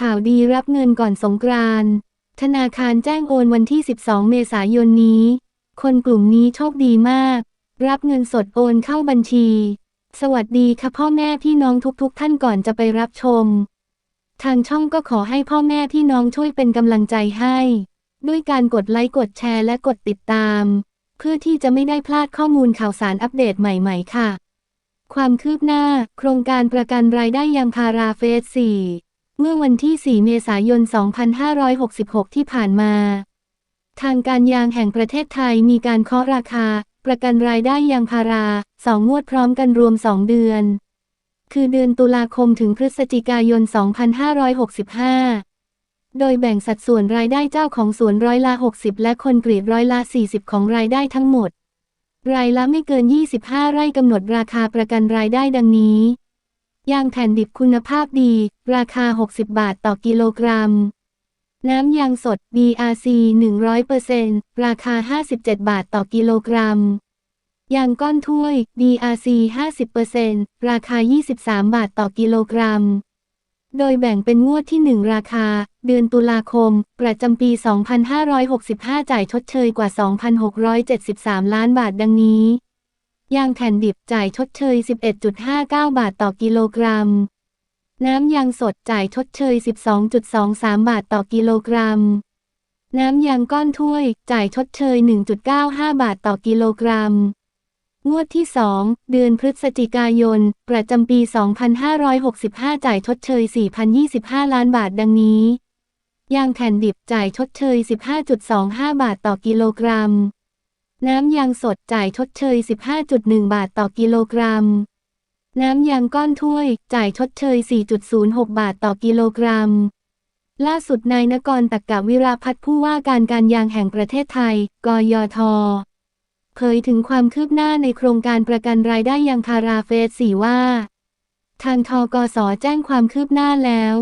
ข่าวดีรับเงินก่อนสงกรานต์ธนาคารแจ้งโอนวันที่ 12 เมษายนนี้ คนกลุ่มนี้โชคดีมาก รับเงินสดโอนเข้าบัญชี สวัสดีค่ะพ่อแม่พี่น้องทุกๆ ท่านก่อนจะไปรับชม ทางช่องก็ขอให้พ่อแม่พี่น้องช่วยเป็นกำลังใจให้ ด้วยการกดไลค์กดแชร์และกดติดตาม เพื่อที่จะไม่ได้พลาดข้อมูลข่าวสารอัปเดตใหม่ๆ ค่ะ ความคืบหน้า โครงการประกันรายได้ยางพาราเฟส4 เมื่อวันที่ 4 เมษายน 2566 ที่ผ่านมา ทางการยางแห่งประเทศไทยมีการเคาะราคา ประกันรายได้ยางพารา 2 งวดพร้อมกันรวม 2 เดือน คือเดือนตุลาคมถึงพฤศจิกายน 2565 โดยแบ่งสัดส่วนรายได้เจ้าของสวนร้อยละ 60 และคนกรีดร้อยละ 40 ของรายได้ทั้งหมด รายละไม่เกิน 25 ไร่กำหนดราคาประกันรายได้ดังนี้ ยางแผ่นดิบคุณภาพดี ราคา 60 บาทต่อกิโลกรัม น้ำยางสด BRC 100%ราคา 57 บาทต่อกิโลกรัม ยางก้อนถ้วย BRC 50%ราคา 23 บาทต่อกิโลกรัม โดยแบ่งเป็นงวดที่ 1 ราคา เดือนตุลาคม ประจำปี 2565 จ่ายชดเชยกว่า 2,673 ล้านบาทดังนี้ ยางแผ่นดิบจ่ายชดเชย 11.59 บาทต่อกิโลกรัม น้ำยางสดจ่ายชดเชย 12.23 บาทต่อกิโลกรัม น้ำยางก้อนถ้วยจ่ายชดเชย 1.95 บาทต่อกิโลกรัม งวดที่ 2 เดือนพฤศจิกายน ประจำปี 2565 จ่ายชดเชย 4,025 ล้านบาทดังนี้ ยางแผ่นดิบจ่ายชดเชย 15.25 บาทต่อกิโลกรัม น้ำยางสดจ่ายชดเชย 15.1 บาทต่อกิโลกรัม น้ำยางก้อนถ้วย จ่ายชดเชย 4.06 บาทต่อกิโลกรัม ล่าสุดนายนกรตักกะวิราพัฒน์ผู้ว่าการการยางแห่งประเทศไทย กยท เผยถึงความคืบหน้าในโครงการประกันรายได้ยางพาราเฟส4ว่า ทางทกสแจ้งความคืบหน้าแล้ว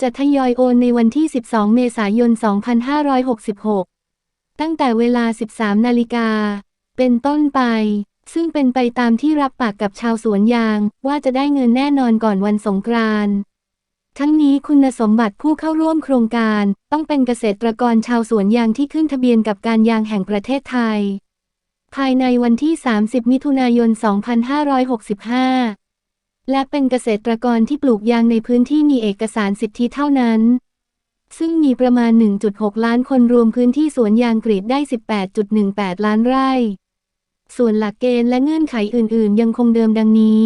จะทยอยโอนในวันที่ 12 เมษายน 2566 ตั้งแต่เวลา 13 นาฬิกา เป็นต้นไป ซึ่งเป็นไปตามที่รับปากกับชาวสวนยางว่าจะได้เงินแน่นอนก่อนวันสงกรานต์ทั้งนี้คุณสมบัติผู้เข้าร่วมโครงการต้องเป็นเกษตรกรชาวสวนยางที่ขึ้นทะเบียนกับการยางแห่งประเทศไทย ภายในวันที่ 30 มิถุนายน 2565 และเป็นเกษตรกรที่ปลูกยางในพื้นที่มีเอกสารสิทธิเท่านั้น ซึ่งมีประมาณ 1.6 ล้านคนรวมพื้นที่สวนยางกรีดได้ 18.18 ล้านไร่ ส่วนหลักเกณฑ์และเงื่อนไขอื่น ๆ ยังคงเดิมดังนี้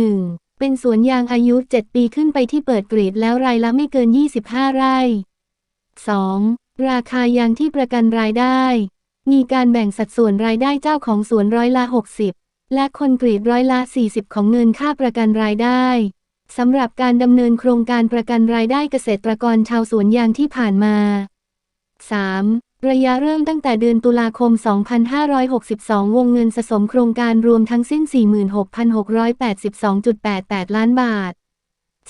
1. เป็นสวนยางอายุ 7 ปีขึ้นไปที่เปิดกรีดแล้วรายละไม่เกิน 25 ไร่ 2. ราคายางที่ประกันรายได้ มีการแบ่งสัดส่วนรายได้เจ้าของสวนร้อยละ 60 และคนกรีดร้อยละ 40 ของเงินค่าประกันรายได้ สำหรับการดำเนินโครงการประกันรายได้เกษตรกรชาวสวนยางที่ผ่านมา 3. ระยะเริ่มตั้งแต่เดือนตุลาคม 2562 วงเงินสะสมโครงการรวมทั้งสิ้น 46,682.88 ล้านบาท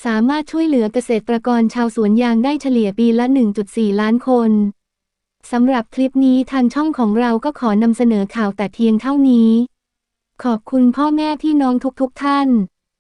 สามารถช่วยเหลือเกษตรกรชาวสวนยางได้เฉลี่ยปีละ 1.4 ล้านคนสำหรับคลิปนี้ทางช่องของเราก็ขอนำเสนอข่าวแต่เพียงเท่านี้ ขอบคุณพ่อแม่พี่น้องทุกๆทท่าน